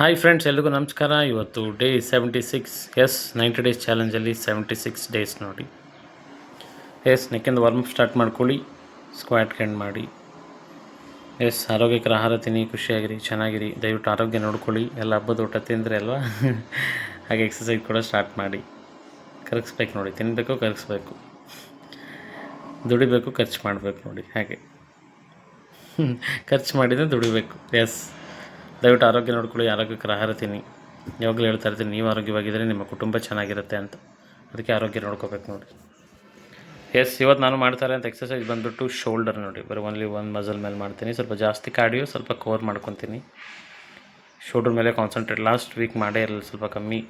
Hi friends ಎಲ್ರಿಗೂ ನಮಸ್ಕಾರ. ಇವತ್ತು day seventy six yes ninety days ಚಾಲೆಂಜಲ್ಲಿ seventy six days ನೋಡಿ. ಎಸ್ ನೆಕ್ಕಿಂದ ವಾರ್ಮ್ ಸ್ಟಾರ್ಟ್ ಮಾಡ್ಕೊಳ್ಳಿ ಸ್ಕ್ವಾಟ್ ಕೆಂಡ್ ಮಾಡಿ. ಎಸ್ ಆರೋಗ್ಯಕರ ಆಹಾರ ತಿನ್ನಿ, ಖುಷಿಯಾಗಿರಿ, ಚೆನ್ನಾಗಿರಿ, ದಯವಿಟ್ಟು ಆರೋಗ್ಯ ನೋಡ್ಕೊಳ್ಳಿ, ಎಲ್ಲ ಹಬ್ಬದ ಊಟ ತಿಂದರೆ ಅಲ್ವಾ? ಹಾಗೆ ಎಕ್ಸಸೈಸ್ ಕೂಡ ಸ್ಟಾರ್ಟ್ ಮಾಡಿ. ಕರಗಿಸ್ಬೇಕು ನೋಡಿ ತಿನ್ನಬೇಕು ಕರಗಿಸ್ಬೇಕು. ದುಡಿಬೇಕು, ಖರ್ಚು ಮಾಡಬೇಕು ನೋಡಿ, ಹಾಗೆ. ಖರ್ಚು ಮಾಡಿದರೆ ದುಡಿಬೇಕು ಎಸ್ ದಯವಿಟ್ಟು ಆರೋಗ್ಯ ನೋಡ್ಕೊಳ್ಳಿ, ಆರೋಗ್ಯಕರ ಆಹಾರ ತಿನ್ನಿ. ಯಾವಾಗಲೂ ಹೇಳ್ತಾ ಇರ್ತೀನಿ, ನೀವು ಆರೋಗ್ಯವಾಗಿದ್ದರೆ ನಿಮ್ಮ ಕುಟುಂಬ ಚೆನ್ನಾಗಿರುತ್ತೆ ಅಂತ. ಅದಕ್ಕೆ ಆರೋಗ್ಯ ನೋಡ್ಕೋಬೇಕು ನೋಡಿ. ಎಸ್ ಇವತ್ತು ನಾನು ಮಾಡ್ತಾರೆ ಅಂತ ಎಕ್ಸಸೈಸ್ ಬಂದುಬಿಟ್ಟು ಶೋಲ್ಡರ್ ನೋಡಿ. ಬರೀ ಒನ್ಲಿ ಒನ್ ಮಸಲ್ ಮೇಲೆ ಮಾಡ್ತೀನಿ. ಸ್ವಲ್ಪ ಜಾಸ್ತಿ ಕಾಡಿಯೋ ಸ್ವಲ್ಪ ಕವರ್ ಮಾಡ್ಕೊತೀನಿ. ಶೋಲ್ಡ್ರ್ ಮೇಲೆ ಕಾನ್ಸಂಟ್ರೇಟ್ ಲಾಸ್ಟ್ ವೀಕ್ ಮಾಡೇ ಇರಲಿಲ್ಲ, ಸ್ವಲ್ಪ ಕಮ್ಮಿ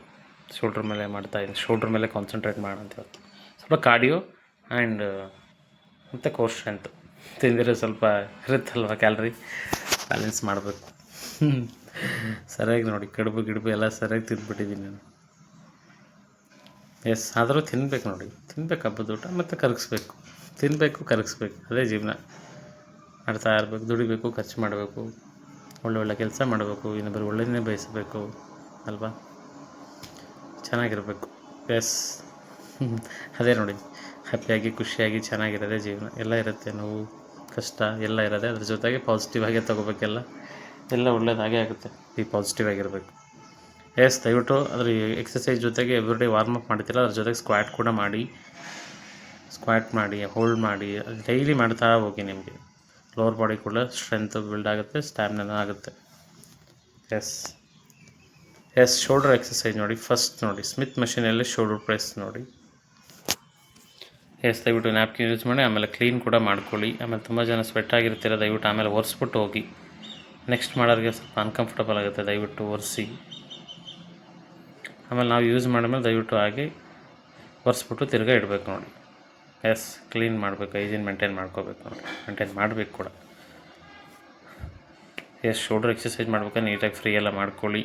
ಶೋಲ್ಡ್ರ್ ಮೇಲೆ ಮಾಡ್ತಾ ಇದ್ದೀನಿ ಶೋಲ್ಡ್ರ್ ಮೇಲೆ ಕಾನ್ಸಂಟ್ರೇಟ್ ಮಾಡಂತ ಇವತ್ತು. ಸ್ವಲ್ಪ ಕಾಡಿಯೋ ಆ್ಯಂಡ್ ಮತ್ತು ಕೋರ್ ಸ್ಟ್ರೆಂತ್ ತಿಂದಿರೋ ಸ್ವಲ್ಪ ಇರುತ್ತಲ್ವ ಕ್ಯಾಲ್ರಿ ಬ್ಯಾಲೆನ್ಸ್ ಮಾಡಬೇಕು. ಸರಿಯಾಗಿ ನೋಡಿ, ಕಡುಬು ಗಿಡಬು ಎಲ್ಲ ಸರಿಯಾಗಿ ತಿಂದ್ಬಿಟ್ಟಿದ್ದೀನಿ ನಾನು. ಎಸ್ ಆದರೂ ತಿನ್ಬೇಕು ನೋಡಿ. ತಿನ್ಬೇಕು ಹಬ್ಬದ ಊಟ, ಮತ್ತು ಕರಗಿಸ್ಬೇಕು. ತಿನ್ನಬೇಕು ಕರಗಿಸ್ಬೇಕು. ಅದೇ ಜೀವನ. ಮಾಡ್ತಾ ಇರಬೇಕು, ದುಡಿಬೇಕು, ಖರ್ಚು ಮಾಡಬೇಕು. ಒಳ್ಳೆ ಒಳ್ಳೆ ಕೆಲಸ ಮಾಡಬೇಕು ಇನ್ನೊಬ್ಬರು ಒಳ್ಳೆಯದನ್ನೇ ಬಯಸಬೇಕು, ಅಲ್ವಾ? ಚೆನ್ನಾಗಿರಬೇಕು. ಎಸ್ ಅದೇ ನೋಡಿ, ಹ್ಯಾಪಿಯಾಗಿ, ಖುಷಿಯಾಗಿ, ಚೆನ್ನಾಗಿರೋದೇ ಜೀವನ. ಎಲ್ಲ ಇರುತ್ತೆ ನೋವು, ಕಷ್ಟ, ಎಲ್ಲ ಇರೋದೇ. ಅದ್ರ ಜೊತೆಗೆ ಪಾಸಿಟಿವ್ ಆಗೇ ತೊಗೋಬೇಕೆಲ್ಲ. ಎಲ್ಲ ಒಳ್ಳೆಯದಾಗೇ ಆಗುತ್ತೆ. ಈ ಪಾಸಿಟಿವ್ ಆಗಿರಬೇಕು. ಎಸ್ ದಯವಿಟ್ಟು ಅದ್ರ ಎಕ್ಸಸೈಸ್ ಜೊತೆಗೆ ಎವ್ರಿಡೇ ವಾರ್ಮ್ ಅಪ್ ಮಾಡ್ತಿಲ್ಲ ಅದ್ರ ಜೊತೆಗೆ ಸ್ಕ್ವಾಟ್ ಕೂಡ ಮಾಡಿ. ಸ್ಕ್ವಾಟ್ ಮಾಡಿ ಹೋಲ್ಡ್ ಮಾಡಿ ಡೈಲಿ ಮಾಡ್ತಾ ಹೋಗಿ ನಿಮಗೆ. ಲೋವರ್ ಬಾಡಿ ಕೂಡ ಸ್ಟ್ರೆಂತ್ ಬಿಲ್ಡ್ ಆಗುತ್ತೆ ಸ್ಟ್ಯಾಮಿನ ಆಗುತ್ತೆ. ಎಸ್ ಎಸ್ ಶೋಲ್ಡರ್ ಎಕ್ಸಸೈಸ್ ನೋಡಿ ಫಸ್ಟ್ ನೋಡಿ. ಸ್ಮಿತ್ ಮಷೀನಲ್ಲಿ ಶೋಲ್ಡರ್ ಪ್ರೆಸ್ ನೋಡಿ. ಎಸ್ ದಯವಿಟ್ಟು ನ್ಯಾಪ್ಕಿನ್ ಯೂಸ್ ಮಾಡಿ, ಆಮೇಲೆ ಕ್ಲೀನ್ ಕೂಡ ಮಾಡ್ಕೊಳ್ಳಿ. ಆಮೇಲೆ ತುಂಬ ಜನ ಸ್ವೆಟ್ ಆಗಿರ್ತೀರ, ದಯವಿಟ್ಟು ಆಮೇಲೆ ಒರೆಸ್ಬಿಟ್ಟು ಹೋಗಿ. ನೆಕ್ಸ್ಟ್ ಮಾಡೋರಿಗೆ ಸ್ವಲ್ಪ ಅನ್ಕಂಫರ್ಟಬಲ್ ಆಗುತ್ತೆ, ದಯವಿಟ್ಟು ಒರೆಸಿ. ಆಮೇಲೆ ನಾವು ಯೂಸ್ ಮಾಡಿದ್ಮೇಲೆ ದಯವಿಟ್ಟು ಹಾಗೆ ಒರೆಸ್ಬಿಟ್ಟು ತಿರ್ಗಾ ಇಡಬೇಕು ನೋಡಿ. ಎಸ್ ಕ್ಲೀನ್ ಮಾಡಬೇಕು ಐಜಿನ್ ಮೇಂಟೈನ್ ಮಾಡ್ಕೋಬೇಕು ನೋಡಿ. ಮೇಂಟೈನ್ ಮಾಡಬೇಕು ಕೂಡ. ಎಸ್ ಶೋಲ್ಡರ್ ಎಕ್ಸಸೈಸ್ ಮಾಡ್ಬೇಕಾದ್ರೆ ನೀಟಾಗಿ ಫ್ರೀ ಎಲ್ಲ ಮಾಡ್ಕೊಳ್ಳಿ.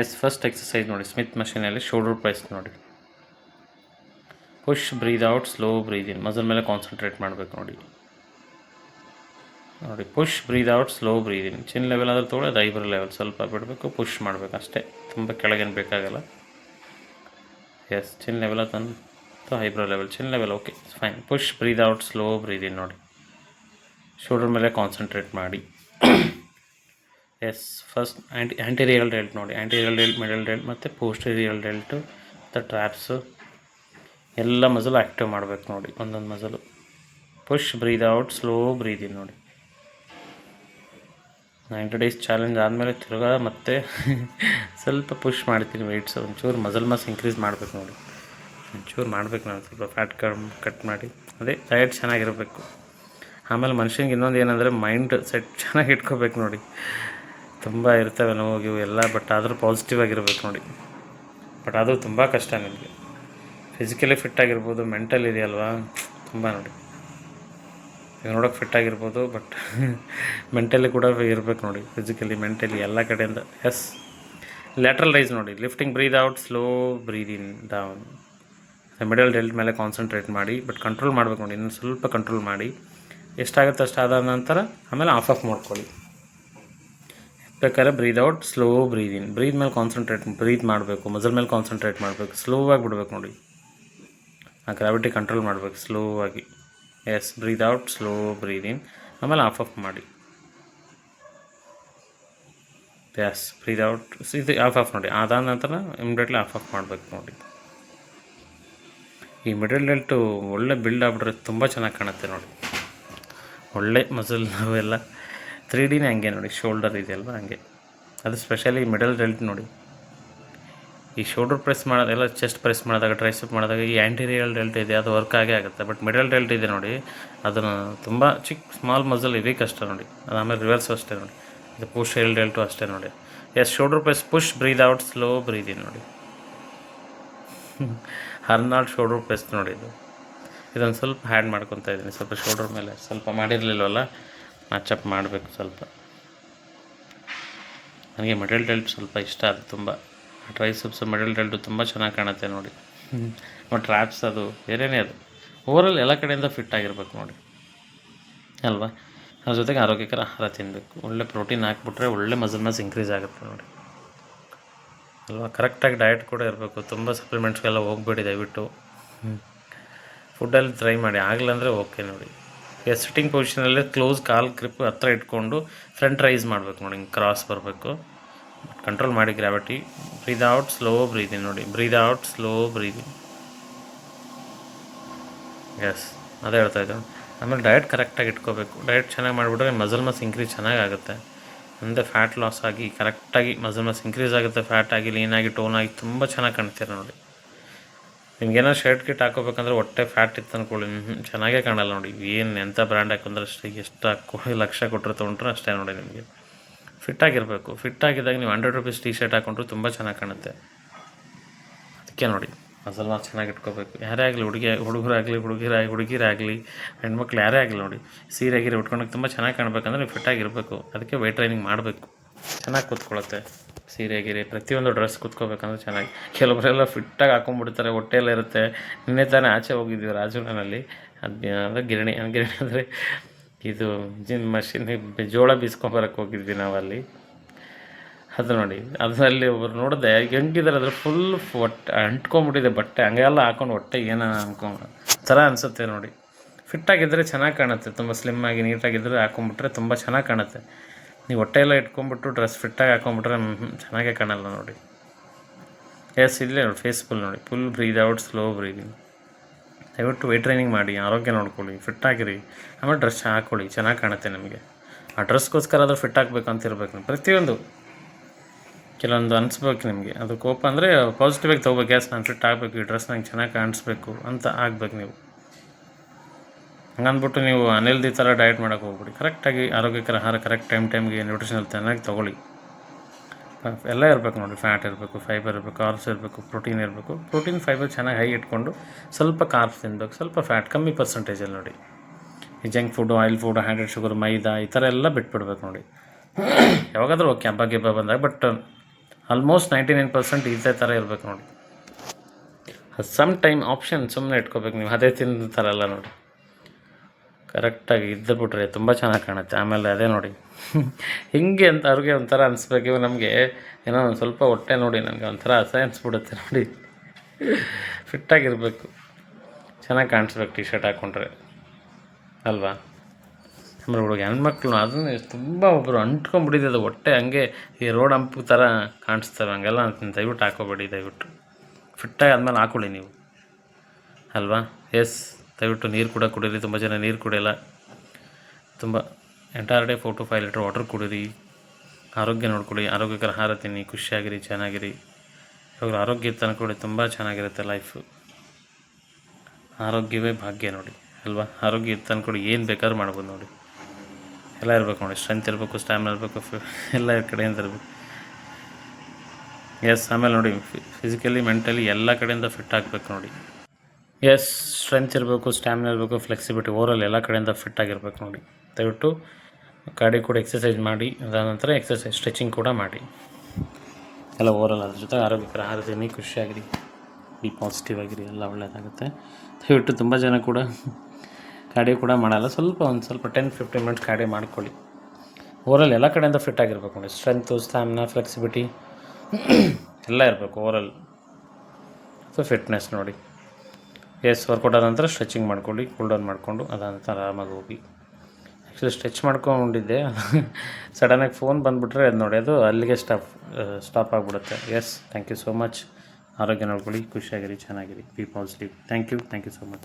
ಎಸ್ ಫಸ್ಟ್ ಎಕ್ಸಸೈಸ್ ನೋಡಿ ಸ್ಮಿತ್ ಮಷೀನಲ್ಲಿ ಶೋಲ್ಡರ್ ಪ್ರೈಸ್ ನೋಡಿ. Push breathe out slow breathe in muscle ಮೇಲೆ ಕಾನ್ಸಂಟ್ರೇಟ್ ಮಾಡಬೇಕು ನೋಡಿ. ನೋಡಿ push breathe out slow breathing chin level ಆದರೆ ತೊಗೊಳ್ಳಿ, ಅದು ಐಬ್ರೋ ಲೆವೆಲ್ ಸ್ವಲ್ಪ ಬಿಡಬೇಕು ಪುಷ್ ಮಾಡಬೇಕು ಅಷ್ಟೇ. ತುಂಬ ಕೆಳಗೇನು ಬೇಕಾಗಲ್ಲ. ಎಸ್ ಚಿನ್ ಲೆವೆಲ್ ತಂದು eyebrow level chin level okay fine push breathe out slow breathing ನೋಡಿ. ಶೋಲ್ಡರ್ ಮೇಲೆ ಕಾನ್ಸಂಟ್ರೇಟ್ ಮಾಡಿ. Yes first anti anterior delt ನೋಡಿ. ಆ್ಯಂಟೀರಿಯಲ್ ಡೆಲ್ಟ್ ಮಿಡಲ್ ಡೆಲ್ಟ್ ಮತ್ತು ಪೋಸ್ಟೀರಿಯಲ್ ಡೆಲ್ಟು ಮತ್ತು ಟ್ರ್ಯಾಪ್ಸು ಎಲ್ಲ ಮಸಲು ಆ್ಯಕ್ಟಿವ್ ಮಾಡಬೇಕು ನೋಡಿ, ಒಂದೊಂದು muscle push breathe out slow breathing ನೋಡಿ. ನೈಂಟಿ ಡೇಸ್ ಚಾಲೆಂಜ್ ಆದಮೇಲೆ ತಿರ್ಗಾ ಮತ್ತೆ ಸ್ವಲ್ಪ ಪುಷ್ ಮಾಡ್ತೀನಿ ವೆಯ್ಟ್ಸ್ ಒಂಚೂರು ಮಸಲ್ ಮಸ್ ಇನ್ಕ್ರೀಸ್ ಮಾಡಬೇಕು ನೋಡಿ. ಒಂಚೂರು ಮಾಡಬೇಕು ನಾನು ಸ್ವಲ್ಪ ಫ್ಯಾಟ್ ಕಮ್ ಕಟ್ ಮಾಡಿ. ಅದೇ ಡಯಟ್ ಚೆನ್ನಾಗಿರಬೇಕು. ಆಮೇಲೆ ಮನುಷ್ಯನಿಗೆ ಇನ್ನೊಂದು ಏನಂದರೆ ಮೈಂಡ್ ಸೆಟ್ ಚೆನ್ನಾಗಿ ಇಟ್ಕೋಬೇಕು ನೋಡಿ. ತುಂಬ ಇರ್ತವೆ ನೋವು ಎಲ್ಲ ಬಟ್ ಆದರೂ ಪಾಸಿಟಿವ್ ಆಗಿರಬೇಕು ನೋಡಿ. ಬಟ್ ಅದು ತುಂಬ ಕಷ್ಟ ನಿಮಗೆ. ಫಿಸಿಕಲಿ ಫಿಟ್ ಆಗಿರ್ಬೋದು ಮೆಂಟಲ್ ಇದೆಯಲ್ವಾ? ತುಂಬ ನೋಡಿ. ಈಗ ನೋಡೋಕೆ ಫಿಟ್ ಆಗಿರ್ಬೋದು ಬಟ್ ಮೆಂಟಲಿ ಕೂಡ ಇರಬೇಕು ನೋಡಿ ಫಿಸಿಕಲಿ ಮೆಂಟಲಿ ಎಲ್ಲ ಕಡೆಯಿಂದ. ಎಸ್ ಲ್ಯಾಟ್ರಲ್ ರೈಸ್ ನೋಡಿ lifting breathe out slow breathe in down middle delt ಮೇಲೆ ಕಾನ್ಸಂಟ್ರೇಟ್ ಮಾಡಿ ಬಟ್ ಕಂಟ್ರೋಲ್ ಮಾಡಬೇಕು ನೋಡಿ, ಇನ್ನೊಂದು ಸ್ವಲ್ಪ ಕಂಟ್ರೋಲ್ ಮಾಡಿ. ಎಷ್ಟಾಗುತ್ತೆ ಅಷ್ಟು ಆದ ನಂತರ ಆಮೇಲೆ ಆಫ್ ಆಫ್ ಮಾಡ್ಕೊಳ್ಳಿ ಬೇಕಾದ್ರೆ breathe out slow breathe in breathe ಮೇಲೆ ಕಾನ್ಸಂಟ್ರೇಟ್ ಬ್ರೀದ್ ಮಾಡಬೇಕು ಮಜಲ್ ಮೇಲೆ ಕಾನ್ಸಂಟ್ರೇಟ್ ಮಾಡಬೇಕು ಸ್ಲೋ ಆಗಿ ಬಿಡ್ಬೇಕು ನೋಡಿ. ಆ ಗ್ರಾವಿಟಿ ಕಂಟ್ರೋಲ್ ಮಾಡಬೇಕು ಸ್ಲೋ ಆಗಿ. Yes breathe out slow breathe in ಆಮೇಲೆ ಆಫ್ ಆಫ್ ಮಾಡಿ. ಎಸ್ ಬ್ರೀದ್ ಔಟ್ ಇದು ಆಫ್ ಆಫ್ ನೋಡಿ. ಅದಾದ ನಂತರ ಇಮಿಡಿಯೇಟ್ಲಿ ಆಫ್ ಆಫ್ ಮಾಡಬೇಕು ನೋಡಿ. ಈ ಮಿಡಲ್ ಡೆಲ್ಟು ಒಳ್ಳೆ ಬಿಲ್ಡ್ ಆಗ್ಬಿಟ್ರೆ ತುಂಬ ಚೆನ್ನಾಗಿ ಕಾಣುತ್ತೆ ನೋಡಿ. ಒಳ್ಳೆ ಮಸಲ್ ನಾವೆಲ್ಲ ತ್ರೀ ಡಿನೇ ಹಂಗೆ ನೋಡಿ. ಶೋಲ್ಡರ್ ಇದೆಯಲ್ವ? ಹಂಗೆ. ಅದು ಸ್ಪೆಷಲಿ ಮಿಡಲ್ ಡೆಲ್ಟ್ ನೋಡಿ. ಈ ಶೋಲ್ಡರ್ ಪ್ರೆಸ್ ಮಾಡೋದೆಲ್ಲ ಚೆಸ್ಟ್ ಪ್ರೆಸ್ ಮಾಡಿದಾಗ ಟ್ರೈಸಪ್ ಮಾಡಿದಾಗ, ಈ ಆ್ಯಂಟೀರಿಯಲ್ ಡೆಲ್ಟ್ ಇದೆ, ಅದು ವರ್ಕ್ ಆಗೇ ಆಗುತ್ತೆ. ಬಟ್ ಮಿಡಲ್ ಡೆಲ್ಟ್ ಇದೆ ನೋಡಿ, ಅದನ್ನು ತುಂಬ ಚಿಕ್ಕ ಸ್ಮಾಲ್ ಮಸಲ್ ವೀಕ್ ಕಷ್ಟ ನೋಡಿ. ಅದು ಆಮೇಲೆ ರಿವರ್ಸ್ ಅಷ್ಟೇ ನೋಡಿ. ಇದು ಪುಷ್ ಎಲ್ ಡೆಲ್ಟು ಅಷ್ಟೇ ನೋಡಿ. Yes shoulder press push breathe out slow breathe in ನೋಡಿ. ಹರ್ನಾಲ್ಡ್ ಶೋಲ್ಡರ್ ಪ್ರೆಸ್ ನೋಡಿ ಇದು. ಇದೊಂದು ಸ್ವಲ್ಪ ಹ್ಯಾಡ್ ಮಾಡ್ಕೊತಾ ಇದ್ದೀನಿ. ಸ್ವಲ್ಪ ಶೋಲ್ಡರ್ ಮೇಲೆ ಸ್ವಲ್ಪ ಮಾಡಿರಲಿಲ್ಲವಲ್ಲ ಮ್ಯಾಚಪ್ ಮಾಡಬೇಕು ಸ್ವಲ್ಪ. ನನಗೆ ಮಿಡಲ್ ಡೆಲ್ಟ್ ಸ್ವಲ್ಪ ಇಷ್ಟ, ಅದು ತುಂಬ ಟ್ರೈಸಪ್ಸ್ ಮಿಡಲ್ ಡೆಲ್ಟು ತುಂಬ ಚೆನ್ನಾಗಿ ಕಾಣುತ್ತೆ ನೋಡಿ. ಮತ್ತು ಟ್ರ್ಯಾಪ್ಸ್ ಅದು ಬೇರೆಯೇ ಅದು ಓವರಲ್ ಎಲ್ಲ ಕಡೆಯಿಂದ ಫಿಟ್ ಆಗಿರ್ಬೇಕು ನೋಡಿ. ಅಲ್ವಾ? ಅದ್ರ ಜೊತೆಗೆ ಆರೋಗ್ಯಕರ ಆಹಾರ ತಿನ್ನಬೇಕು ಒಳ್ಳೆ ಪ್ರೋಟೀನ್ ಹಾಕ್ಬಿಟ್ರೆ ಒಳ್ಳೆ ಮಸಲ್ ಮಸ್ ಇನ್ಕ್ರೀಸ್ ಆಗುತ್ತೆ ನೋಡಿ. ಅಲ್ವಾ? ಕರೆಕ್ಟಾಗಿ ಡಯಟ್ ಕೂಡ ಇರಬೇಕು. ತುಂಬ ಸಪ್ಲಿಮೆಂಟ್ಸ್ಗೆಲ್ಲ ಹೋಗ್ಬೇಡಿ ದಯವಿಟ್ಟು. ಫುಡ್ಡಲ್ಲಿ ಟ್ರೈ ಮಾಡಿ. ಆಗಲ್ಲ ಅಂದರೆ ಓಕೆ ನೋಡಿ. ಈಗ ಸಿಟ್ಟಿಂಗ್ ಪೊಸಿಷನಲ್ಲೇ ಕ್ಲೋಸ್ ಕಾಲ್ ಕ್ರಿಪ್ ಹತ್ರ ಇಟ್ಕೊಂಡು ಫ್ರಂಟ್ ರೈಸ್ ಮಾಡಬೇಕು ನೋಡಿ. ಹಿಂಗೆ ಕ್ರಾಸ್ ಬರಬೇಕು. ಕಂಟ್ರೋಲ್ ಮಾಡಿ gravity breathe out slow breathing ನೋಡಿ. Breathe out slow breathing yes ಅದೇ ಹೇಳ್ತಾ ಇದ್ದೆ ಆಮೇಲೆ ಡಯಟ್ ಕರೆಕ್ಟಾಗಿ ಇಟ್ಕೋಬೇಕು. ಡಯಟ್ ಚೆನ್ನಾಗಿ ಮಾಡಿಬಿಟ್ರೆ ಮಸಲ್ ಮಸ್ ಇನ್ಕ್ರೀಸ್ ಚೆನ್ನಾಗಿ ಆಗುತ್ತೆ. ಮುಂದೆ ಫ್ಯಾಟ್ ಲಾಸ್ ಆಗಿ ಕರೆಕ್ಟಾಗಿ ಮಸಲ್ ಮಸ್ ಇನ್ಕ್ರೀಸ್ ಆಗುತ್ತೆ ಫ್ಯಾಟ್ ಆಗಿ ಲೀನಾಗಿ ಟೋನ್ ಆಗಿ ತುಂಬ ಚೆನ್ನಾಗಿ ಕಾಣ್ತೀರ ನೋಡಿ. ನಿಮ್ಗೇನೋ ಶರ್ಟ್ ಕಿಟ್ ಹಾಕೋಬೇಕಂದ್ರೆ ಹೊಟ್ಟೆ ಫ್ಯಾಟ್ ಇತ್ತು ಅಂದ್ಕೊಳ್ಳಿ ಚೆನ್ನಾಗೇ ಕಾಣಲ್ಲ ನೋಡಿ. ಏನು ಎಂಥ ಬ್ರ್ಯಾಂಡ್ ಹಾಕೊಂಡ್ರೆ ಅಷ್ಟೇ, ಎಷ್ಟು ಹಾಕೋ ಲಕ್ಷ ಕೊಟ್ಟರೆ ತೊಗೊಂಡ್ರೆ ಅಷ್ಟೇ ನೋಡಿ ನಿಮಗೆ. ಫಿಟ್ ಆಗಿರಬೇಕು. ಫಿಟ್ ಆಗಿದ್ದಾಗ ನೀವು ಹಂಡ್ರೆಡ್ ರುಪೀಸ್ ಟಿ ಶರ್ಟ್ ಹಾಕೊಂಡ್ರು ತುಂಬ ಚೆನ್ನಾಗಿ ಕಾಣುತ್ತೆ. ಅದಕ್ಕೆ ನೋಡಿ, ಮಸಲ್ ಮಾಸ್ ಚೆನ್ನಾಗಿ ಇಟ್ಕೋಬೇಕು. ಯಾರೇ ಆಗಲಿ ಹುಡುಗಿ ಹುಡುಗರಾಗಲಿ ಹುಡುಗಿರಾಗಿ ಹುಡುಗಿರಾಗಲಿ, ಹೆಣ್ಮಕ್ಳು ಯಾರೇ ಆಗಲಿ ನೋಡಿ ಸೀರೆ ಗೀರೆ ಉಟ್ಕೊಂಡಾಗ ತುಂಬ ಚೆನ್ನಾಗಿ ಕಾಣಬೇಕಂದ್ರೆ ನೀವು ಫಿಟ್ಟಾಗಿರಬೇಕು ಅದಕ್ಕೆ ವೆಯ್ಟ್ ಟ್ರೈನಿಂಗ್ ಮಾಡಬೇಕು. ಚೆನ್ನಾಗಿ ಕೂತ್ಕೊಳ್ಳುತ್ತೆ. ಸೀರೆ ಗೀರೆ ಪ್ರತಿಯೊಂದು ಡ್ರೆಸ್ ಕೂತ್ಕೋಬೇಕಂದ್ರೆ ಚೆನ್ನಾಗಿ. ಕೆಲವರೆಲ್ಲ ಫಿಟ್ಟಾಗಿ ಹಾಕೊಂಡ್ಬಿಡ್ತಾರೆ ಹೊಟ್ಟೆ ಎಲ್ಲ ಇರುತ್ತೆ. ನಿನ್ನೆ ತಾನೇ ಆಚೆ ಹೋಗಿದ್ದೀವಿ ರಾಜುನಲ್ಲಿ ಅದು ಅಂದರೆ ಗಿರಣಿ ಗಿರಣಿ ಅಂದರೆ ಇದು ಜಿನ್ ಮಷಿನ್ ಜೋಳ ಬೀಸ್ಕೊಂಬರಕ್ಕೆ ಹೋಗಿದ್ವಿ ನಾವಲ್ಲಿ. ಅದು ನೋಡಿ, ಅದರಲ್ಲಿ ಒಬ್ರು ನೋಡಿದೆ ಹೆಂಗಿದ್ದಾರೆ ಅದ್ರ ಫುಲ್ ಹೊಟ್ಟೆ ಅಂಟ್ಕೊಂಬಿಟ್ಟಿದೆ ಬಟ್ಟೆ. ಹಂಗೆಲ್ಲ ಹಾಕೊಂಡು ಹೊಟ್ಟೆ ಏನೋ ಅನ್ಕೊಂಡು ಥರ ಅನಿಸುತ್ತೆ ನೋಡಿ. ಫಿಟ್ಟಾಗಿದ್ದರೆ ಚೆನ್ನಾಗಿ ಕಾಣುತ್ತೆ, ತುಂಬ ಸ್ಲಿಮ್ ಆಗಿ ನೀಟಾಗಿದ್ದರೆ ಹಾಕೊಂಬಿಟ್ರೆ ತುಂಬ ಚೆನ್ನಾಗಿ ಕಾಣುತ್ತೆ. ನೀವು ಹೊಟ್ಟೆ ಎಲ್ಲ ಇಟ್ಕೊಂಡ್ಬಿಟ್ಟು ಡ್ರೆಸ್ ಫಿಟ್ಟಾಗಿ ಹಾಕೊಂಬಿಟ್ರೆ ಚೆನ್ನಾಗೇ ಕಾಣಲ್ಲ ನೋಡಿ. ಎಸ್ ಇಲ್ಲೇ ನೋಡಿ ಫೇಸ್ ಫುಲ್ ನೋಡಿ full breathe out slow breathing ದಯವಿಟ್ಟು ವೆಯ್ಟ್ ಟ್ರೈನಿಂಗ್ ಮಾಡಿ, ಆರೋಗ್ಯ ನೋಡ್ಕೊಳ್ಳಿ ಫಿಟ್ ಆಗಿರಿ. ಆಮೇಲೆ ಡ್ರೆಸ್ ಹಾಕ್ಕೊಳ್ಳಿ ಚೆನ್ನಾಗಿ ಕಾಣುತ್ತೆ ನಿಮಗೆ. ಆ ಡ್ರೆಸ್ಗೋಸ್ಕರ ಆದರೂ ಫಿಟ್ ಆಗಬೇಕು ಅಂತ ಇರಬೇಕು ಪ್ರತಿಯೊಂದು. ಕೆಲವೊಂದು ಅನಿಸ್ಬೇಕು ನಿಮಗೆ. ಅದು ಕೋಪ ಅಂದರೆ ಪಾಸಿಟಿವಾಗಿ ತೊಗೋಬೇಕು. ಗ್ಯಾಸ್ ನಾನು ಫಿಟ್ ಆಗಬೇಕು, ಈ ಡ್ರೆಸ್ ನಂಗೆ ಚೆನ್ನಾಗಿ ಕಾಣಿಸ್ಬೇಕು ಅಂತ ಆಗ್ಬೇಕು ನೀವು. ಹಂಗಂದ್ಬಿಟ್ಟು ನೀವು ಅನಿಲ್ದಿ ಥರ ಡಯಟ್ ಮಾಡೋಕ್ಕೆ ಹೋಗ್ಬಿಡಿ. ಕರೆಕ್ಟಾಗಿ ಆರೋಗ್ಯಕರ ಆಹಾರ ಕರೆಕ್ಟ್ ಟೈಮ್ ಟೈಮ್ಗೆ ನ್ಯೂಟ್ರಿಷನಲ್ ಚೆನ್ನಾಗಿ ತೊಗೊಳ್ಳಿ. ಎಲ್ಲ ಇರಬೇಕು ನೋಡಿ ಫ್ಯಾಟ್ ಇರಬೇಕು ಫೈಬರ್ ಇರಬೇಕು ಕಾರ್ಬ್ಸ್ ಇರಬೇಕು ಪ್ರೋಟೀನ್ ಇರಬೇಕು. ಪ್ರೋಟೀನ್ ಫೈಬರ್ ಚೆನ್ನಾಗಿ ಹೈ ಇಟ್ಕೊಂಡು ಸ್ವಲ್ಪ ಕಾರ್ಬ್ಸ್ ತಿನ್ನಬೇಕು ಸ್ವಲ್ಪ ಫ್ಯಾಟ್ ಕಮ್ಮಿ ಪರ್ಸೆಂಟೇಜಲ್ಲಿ ನೋಡಿ. ಈ junk food oil food added sugar ಮೈದಾ ಈ ಥರ ಎಲ್ಲ ಬಿಟ್ಬಿಡ್ಬೇಕು ನೋಡಿ. ಯಾವಾಗಾದರೂ ಓಕೆ ಹಬ್ಬ ಗಿಬ್ಬ ಬಂದಾಗ but almost ninety nine percent ಇದೇ ಥರ ಇರಬೇಕು ನೋಡಿ. ಸಮ್ ಟೈಮ್ ಆಪ್ಷನ್ ಸುಮ್ಮನೆ ಇಟ್ಕೋಬೇಕು ನೀವು. ಅದೇ ತಿಂತಾರಲ್ಲ ನೋಡಿ. ಕರೆಕ್ಟಾಗಿ ಇದ್ದು ಬಿಟ್ರೆ ತುಂಬ ಚೆನ್ನಾಗಿ ಕಾಣುತ್ತೆ. ಆಮೇಲೆ ಅದೇ ನೋಡಿ, ಹಿಂಗೆ ಅಂತ ಅವ್ರಿಗೆ ಒಂಥರ ಅನಿಸ್ಬೇಕು. ಇವಾಗ ನಮಗೆ ಏನೋ ಒಂದು ಸ್ವಲ್ಪ ಹೊಟ್ಟೆ ನೋಡಿ ನನಗೆ ಒಂಥರ ಅಸಹ್ಯ ಅನಿಸ್ಬಿಡುತ್ತೆ ನೋಡಿ. ಫಿಟ್ಟಾಗಿರಬೇಕು ಚೆನ್ನಾಗಿ ಕಾಣಿಸ್ಬೇಕು ಟಿ ಶರ್ಟ್ ಹಾಕ್ಕೊಂಡ್ರೆ ಅಲ್ವಾ? ಆಮೇಲೆ ಹುಡುಗ ಹೆಣ್ಮಕ್ಳು ಅದನ್ನು ತುಂಬ ಒಬ್ಬರು ಅಂಟ್ಕೊಂಡ್ಬಿಟ್ಟಿದೆ ಅದು ಹೊಟ್ಟೆ. ಹಂಗೆ ಈ ರೋಡ್ ಹಂಪು ಥರ ಕಾಣಿಸ್ತವೆ. ಹಂಗೆಲ್ಲ ಅಂತ ದಯವಿಟ್ಟು ಹಾಕೋಬೇಡಿ, ದಯವಿಟ್ಟು. ಫಿಟ್ಟಾಗಿ ಆದಮೇಲೆ ಹಾಕೊಳ್ಳಿ ನೀವು. ಅಲ್ವಾ? ಎಸ್ ದಯವಿಟ್ಟು ನೀರು ಕೂಡ ಕುಡೀರಿ, ತುಂಬ ಜನ ನೀರು ಕುಡಿಯಲ್ಲ. ತುಂಬ entire day four to five litre water ಕುಡೀರಿ. ಆರೋಗ್ಯ ನೋಡ್ಕೊಳ್ಳಿ, ಆರೋಗ್ಯಕರ ಆಹಾರ ತಿನ್ನಿ, ಖುಷಿಯಾಗಿರಿ, ಚೆನ್ನಾಗಿರಿ. ಇವಾಗ ಆರೋಗ್ಯ ಇತ್ತು ಅನ್ಕೊಳ್ಳಿ ತುಂಬ ಚೆನ್ನಾಗಿರುತ್ತೆ ಲೈಫು ಆರೋಗ್ಯವೇ ಭಾಗ್ಯ ನೋಡಿ, ಅಲ್ವಾ? ಆರೋಗ್ಯ ಇತ್ತು ಅನ್ಕೊಳ್ಳಿ ಏನು ಬೇಕಾದ್ರೂ ಮಾಡ್ಬೋದು ನೋಡಿ. ಎಲ್ಲ ಇರಬೇಕು ನೋಡಿ ಸ್ಟ್ರೆಂತ್ ಇರಬೇಕು ಸ್ಟ್ಯಾಮಿನ ಇರಬೇಕು ಎಲ್ಲ ಕಡೆಯಿಂದ ಇರಬೇಕು. ಎಸ್ ಆಮೇಲೆ ನೋಡಿ ಫಿಸಿಕಲಿ ಮೆಂಟಲಿ ಎಲ್ಲ ಕಡೆಯಿಂದ ಫಿಟ್ ಆಗಬೇಕು ನೋಡಿ. ಎಸ್ ಸ್ಟ್ರೆಂತ್ ಇರಬೇಕು ಸ್ಟ್ಯಾಮಿನ ಇರಬೇಕು ಫ್ಲೆಕ್ಸಿಬಿಲಿಟಿ ಓವರಲ್ ಎಲ್ಲ ಕಡೆಯಿಂದ ಫಿಟ್ ಆಗಿರಬೇಕು ನೋಡಿ. ದಯವಿಟ್ಟು ಗಾಡಿ ಕೂಡ ಎಕ್ಸಸೈಸ್ ಮಾಡಿ, ಅದಾದ ನಂತರ ಎಕ್ಸಸೈಸ್ ಸ್ಟ್ರೆಚಿಂಗ್ ಕೂಡ ಮಾಡಿ. ಎಲ್ಲ ಓವರಲ್ ಅದ್ರ ಜೊತೆ ಆರೋಗ್ಯಕರ ಆಹಾರ ತಿನ್ನಿ, ಖುಷಿಯಾಗಿರಿ ಬಿ ಪಾಸಿಟಿವ್ ಆಗಿರಿ, ಎಲ್ಲ ಒಳ್ಳೆಯದಾಗುತ್ತೆ ದಯವಿಟ್ಟು ತುಂಬ ಜನ ಕೂಡ ಗಾಡಿ ಕೂಡ ಮಾಡಲ್ಲ. ಸ್ವಲ್ಪ ಒಂದು ಸ್ವಲ್ಪ ಟೆನ್ ಫಿಫ್ಟೀನ್ ಮಿನಿಟ್ಸ್ ಕಾಡಿ ಮಾಡ್ಕೊಳ್ಳಿ. ಓವರಲ್ ಎಲ್ಲ ಕಡೆಯಿಂದ ಫಿಟ್ ಆಗಿರ್ಬೇಕು ನೋಡಿ. ಸ್ಟ್ರೆಂತು ಸ್ಟ್ಯಾಮಿನಾ ಫ್ಲೆಕ್ಸಿಬಿಲಿಟಿ ಎಲ್ಲ ಇರಬೇಕು ಓವರಲ್ ಸೊ ಫಿಟ್ನೆಸ್ ನೋಡಿ. ಎಸ್ ವರ್ಕೌಟ್ ಆದ ನಂತರ ಸ್ಟ್ರೆಚಿಂಗ್ ಮಾಡ್ಕೊಳ್ಳಿ ಕೂಲ್ ಡೌನ್ ಮಾಡಿಕೊಂಡು, ಅದಾದ ನಂತರ ಆರಾಮಾಗಿ ಹೋಗಿ. ಆ್ಯಕ್ಚುಲಿ ಸ್ಟ್ರೆಚ್ ಮಾಡ್ಕೊಂಡಿದ್ದೆ. ಸಡನ್ನಾಗಿ ಫೋನ್ ಬಂದುಬಿಟ್ರೆ ಅದು ನೋಡಿ, ಅದು ಅಲ್ಲಿಗೆ ಸ್ಟಾಪ್ ಸ್ಟಾಪ್ ಆಗಿಬಿಡುತ್ತೆ. Yes thank you so much ಆರೋಗ್ಯ ನೋಡ್ಕೊಳ್ಳಿ, ಖುಷಿಯಾಗಿರಿ, ಚೆನ್ನಾಗಿರಿ. Be positive thank you thank you so much